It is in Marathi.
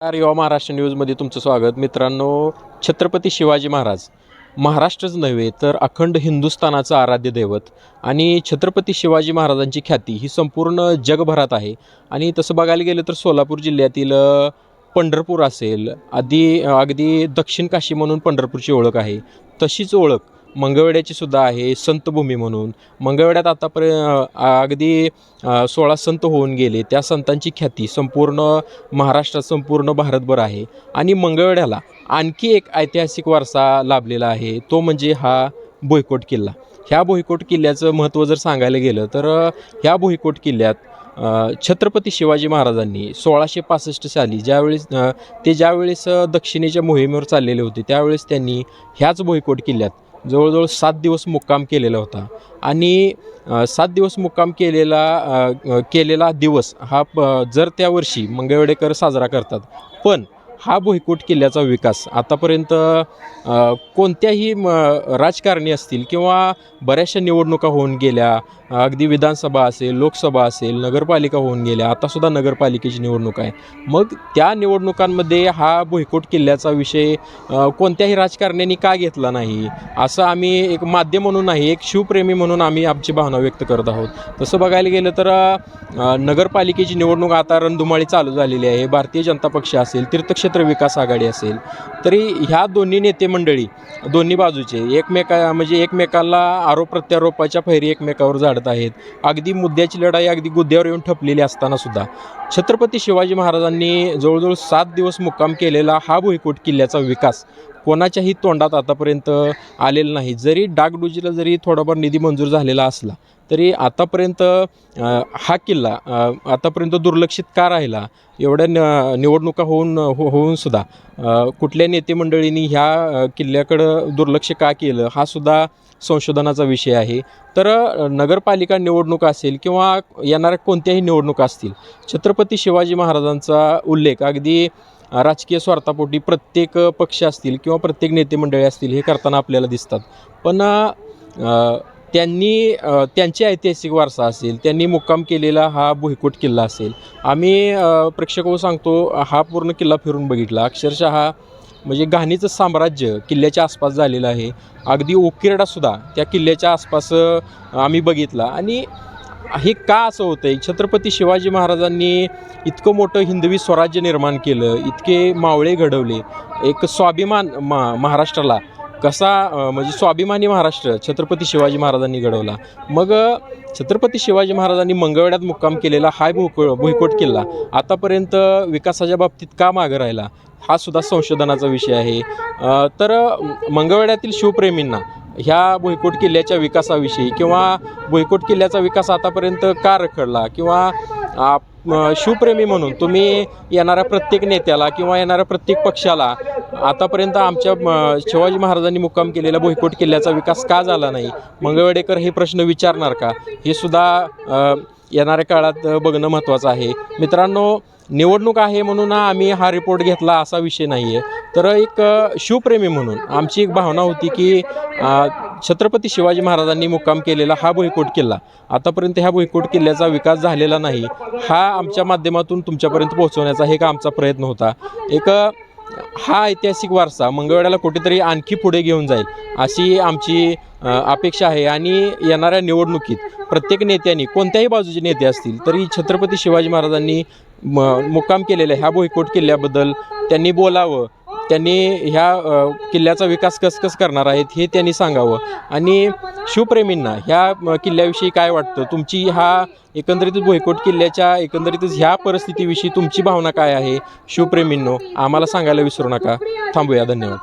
नमस्कार युवा महाराष्ट्र न्यूजमध्ये तुमचं स्वागत. मित्रांनो छत्रपती शिवाजी महाराज महाराष्ट्रच नव्हे तर अखंड हिंदुस्थानाचं आराध्य दैवत आणि छत्रपती शिवाजी महाराजांची ख्याती ही संपूर्ण जगभरात आहे. आणि तसं बघायला गेलं तर सोलापूर जिल्ह्यातील पंढरपूर असेल आधी अगदी दक्षिण काशी म्हणून पंढरपूरची ओळख आहे. तशीच ओळख मंगळवेड्याची सुद्धा आहे संतभूमी म्हणून. मंगळवेड्यात आतापर्यंत अगदी सोळा संत होऊन गेले. त्या संतांची ख्याती संपूर्ण महाराष्ट्रात संपूर्ण भारतभर आहे. आणि मंगळवेड्याला आणखी एक ऐतिहासिक वारसा लाभलेला आहे. तो म्हणजे हा भुईकोट किल्ला. ह्या भुईकोट किल्ल्याचं महत्त्व जर सांगायला गेलं तर ह्या भुईकोट किल्ल्यात छत्रपती शिवाजी महाराजांनी सोळाशे पासष्ट साली ज्यावेळेस ते ज्यावेळेस दक्षिणेच्या मोहिमेवर चाललेले होते त्यावेळेस त्यांनी ह्याच भुईकोट किल्ल्यात जवळजवळ सात दिवस मुक्काम केलेला होता. आणि सात दिवस मुक्काम केलेला केलेला दिवस हा प- जर त्या वर्षी मंगळवेडेकर साजरा करतात. पण हा भुईकोट किल्ल्याचा विकास आतापर्यंत कोणत्याही म राजकारणी असतील किंवा बऱ्याचशा निवडणुका होऊन गेल्या अगदी विधानसभा असेल लोकसभा असेल नगरपालिका होऊन गेल्या आतासुद्धा नगरपालिकेची निवडणूक आहे. मग त्या निवडणुकांमध्ये हा भुईकोट किल्ल्याचा विषय कोणत्याही राजकारण्यांनी का घेतला नाही? असं आम्ही एक माध्यम म्हणून नाही एक शिवप्रेमी म्हणून आम्ही आमची भावना व्यक्त करत आहोत. तसं बघायला गेलं तर नगरपालिकेची निवडणूक आता रणधुमाळी चालू झालेली आहे. भारतीय जनता पक्ष असेल तीर्थक्षेत्र विकास आघाडी असेल तरी ह्या दोन्ही नेते मंडळी दोन्ही बाजूचे एकमेका म्हणजे एकमेकाला आरोप प्रत्यारोपाच्या फैरी एकमेकावर झाड झाडत आहेत. अगदी मुद्द्याची लढाई अगदी गुद्द्यावर येऊन ठपलेली असताना सुद्धा. छत्रपती शिवाजी महाराजांनी जवळजवळ सात दिवस मुक्काम केलेला हा भुईकोट किल्ल्याचा विकास कोणाच्याही तोंडात आतापर्यंत आलेलं नाही. जरी डागडुजीला जरी थोडाफार निधी मंजूर झालेला असला तरी आतापर्यंत हा किल्ला आतापर्यंत दुर्लक्षित का राहिला? एवढ्या न निवडणुका होऊन हो होऊन सुद्धा कुठल्या नेते मंडळींनी ह्या किल्ल्याकडं दुर्लक्ष का केलं? हा सुद्धा संशोधनाचा विषय आहे. तर नगरपालिका निवडणूक असेल किंवा येणाऱ्या कोणत्याही निवडणुका असतील छत्रपती शिवाजी महाराजांचा उल्लेख अगदी राजकीय स्वार्थापोटी प्रत्येक पक्ष असतील किंवा प्रत्येक नेते मंडळी असतील हे करताना आपल्याला दिसतात. पण त्यांनी त्यांची ऐतिहासिक वारसा असेल त्यांनी मुक्काम केलेला हा भुईकोट किल्ला असेल. आम्ही अ, प्रेक्षक सांगतो हा पूर्ण किल्ला फिरून बघितला. अक्षरशः हा म्हणजे घाणीचं साम्राज्य किल्ल्याच्या आसपास झालेलं आहे. अगदी ओकिरडासुद्धा त्या किल्ल्याच्या आसपास आम्ही बघितला. आणि हे का असं होतं आहे छत्रपती शिवाजी महाराजांनी इतकं मोठं हिंदवी स्वराज्य निर्माण केलं इतके मावळे घडवले. एक स्वाभिमान मा महाराष्ट्राला कसा म्हणजे स्वाभिमानी महाराष्ट्र छत्रपती शिवाजी महाराजांनी घडवला. मग छत्रपती शिवाजी महाराजांनी मंगळवेड्यात मुक्काम केलेला हा भुको भुईकोट किल्ला आतापर्यंत विकासाच्या बाबतीत का मागं राहिला? हा सुद्धा संशोधनाचा विषय आहे. तर मंगळवेड्यातील शिवप्रेमींना ह्या भुईकोट किल्ल्याच्या विकासाविषयी किंवा भुईकोट किल्ल्याचा विकास आतापर्यंत का रखडला? किंवा आप- शिवप्रेमी म्हणून तुम्ही येणाऱ्या प्रत्येक नेत्याला किंवा येणाऱ्या प्रत्येक पक्षाला आतापर्यंत आमच्या म, शिवाजी महाराजांनी मुक्काम केलेल्या भुईकोट किल्ल्याचा विकास का झाला नाही? मंगळवेडेकर हे प्रश्न विचारणार का? हे सुद्धा येणाऱ्या काळात बघणं महत्त्वाचं आहे. मित्रांनो निवडणूक आहे म्हणून आम्ही हा रिपोर्ट घेतला असा विषय नाही आहे तर एक शिवप्रेमी म्हणून आमची एक भावना होती की छत्रपती शिवाजी महाराजांनी मुक्काम केलेला हा भुईकोट किल्ला. आतापर्यंत ह्या भुईकोट किल्ल्याचा विकास झालेला नाही. हा आमच्या माध्यमातून तुमच्यापर्यंत पोहोचवण्याचा हे एक आमचा प्रयत्न होता. एक हा ऐतिहासिक वारसा मंगळवेड्याला कुठेतरी आणखी पुढे घेऊन जाईल अशी आमची अपेक्षा आहे आणि येणाऱ्या निवडणुकीत प्रत्येक नेत्यांनी कोणत्याही बाजूचे नेते असतील तरी छत्रपती शिवाजी महाराजांनी म मुक्काम केलेल्या ह्या भुईकोट किल्ल्याबद्दल त्यांनी बोलावं. त्यांनी ह्या किल्ल्याचा विकास कस कस करणार आहेत हे त्यांनी सांगावं. आणि शिवप्रेमींना ह्या किल्ल्याविषयी काय वाटतं? तुमची हा एकंदरीतच भुईकोट किल्ल्याच्या एकंदरीतच ह्या परिस्थितीविषयी तुमची भावना काय आहे? शिवप्रेमींनो आम्हाला सांगायला विसरू नका. थांबूया. धन्यवाद.